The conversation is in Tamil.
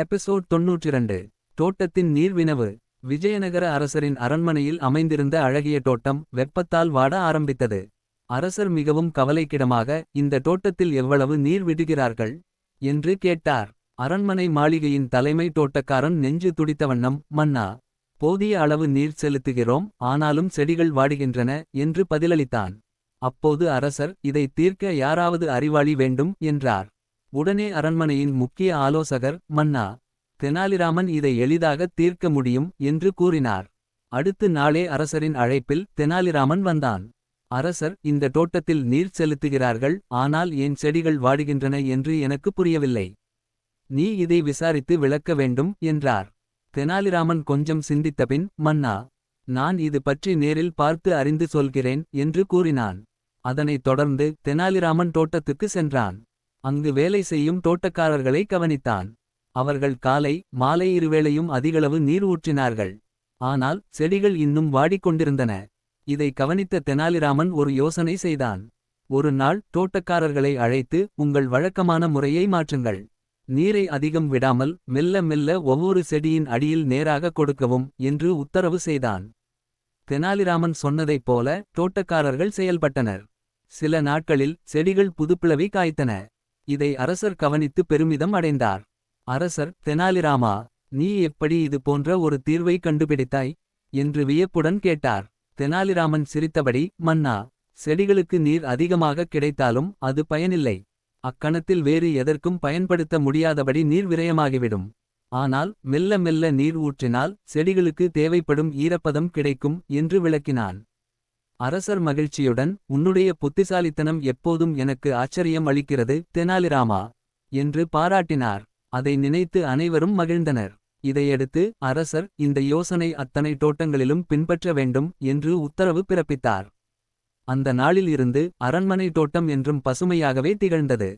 எபிசோட் தொன்னூற்றிரண்டு தோட்டத்தின் நீர்வினவு. விஜயநகர அரசரின் அரண்மனையில் அமைந்திருந்த அழகிய தோட்டம் வெப்பத்தால் வாட ஆரம்பித்தது. அரசர் மிகவும் கவலைக்கிடமாக இந்த தோட்டத்தில் எவ்வளவு நீர் விடுகிறார்கள்? என்று கேட்டார். அரண்மனை மாளிகையின் தலைமை தோட்டக்காரன் நெஞ்சு துடித்த வண்ணம் மன்னா போதிய அளவு நீர் செலுத்துகிறோம் ஆனாலும் செடிகள் வாடுகின்றன என்று பதிலளித்தான். அப்போது அரசர் இதை தீர்க்க யாராவது அறிவாளி வேண்டும் என்றார். உடனே அரண்மனையின் முக்கிய ஆலோசகர் மன்னா தெனாலிராமன் இதை எளிதாக தீர்க்க முடியும் என்று கூறினார். அடுத்து நாளே அரசரின் அழைப்பில் தெனாலிராமன் வந்தான். அரசர் இந்த தோட்டத்தில் நீர் செலுத்துகிறார்கள் ஆனால் ஏன் செடிகள் வாடுகின்றன என்று எனக்கு புரியவில்லை. நீ இதை விசாரித்து விளக்க வேண்டும் என்றார். தெனாலிராமன் கொஞ்சம் சிந்தித்தபின் மன்னா நான் இது பற்றி நேரில் பார்த்து அறிந்து சொல்கிறேன் என்று கூறினான். அதனைத் தொடர்ந்து தெனாலிராமன் தோட்டத்துக்கு சென்றான். அங்கு வேலை செய்யும் தோட்டக்காரர்களை கவனித்தான். அவர்கள் காலை மாலை இருவேளையும் அதிகளவு நீர் ஊற்றினார்கள். ஆனால் செடிகள் இன்னும் வாடிக்கொண்டிருந்தன. இதை கவனித்த தெனாலிராமன் ஒரு யோசனை செய்தான். ஒரு நாள் தோட்டக்காரர்களை அழைத்து உங்கள் வழக்கமான முறையை மாற்றுங்கள். நீரை அதிகம் விடாமல் மெல்ல மெல்ல ஒவ்வொரு செடியின் அடியில் நேராக கொடுக்கவும் என்று உத்தரவு செய்தான். தெனாலிராமன் சொன்னதைப் போல தோட்டக்காரர்கள் செயல்பட்டனர். சில நாட்களில் செடிகள் புதுப்பிளவி காய்த்தன. இதை அரசர் கவனித்து பெருமிதம் அடைந்தார். அரசர் தெனாலிராமா நீ எப்படி இது போன்ற ஒரு தீர்வை கண்டுபிடித்தாய்? என்று வியப்புடன் கேட்டார். தெனாலிராமன் சிரித்தபடி மன்னா செடிகளுக்கு நீர் அதிகமாக கிடைத்தாலும் அது பயனில்லை. அக்கணத்தில் வேறு எதற்கும் பயன்படுத்த முடியாதபடி நீர் விரயமாகிவிடும். ஆனால் மெல்ல மெல்ல நீர் ஊற்றினால் செடிகளுக்கு தேவைப்படும் ஈரப்பதம் கிடைக்கும் என்று விளக்கினான். அரசர் மகிழ்ச்சியுடன் உன்னுடைய புத்திசாலித்தனம் எப்போதும் எனக்கு ஆச்சரியம் அளிக்கிறது தெனாலிராமா என்று பாராட்டினார். அதை நினைத்து அனைவரும் மகிழ்ந்தனர். இதையடுத்து அரசர் இந்த யோசனை அத்தனை தோட்டங்களிலும் பின்பற்ற வேண்டும் என்று உத்தரவு பிறப்பித்தார். அந்த நாளில் இருந்து அரண்மனை தோட்டம் என்றும் பசுமையாகவே திகழ்ந்தது.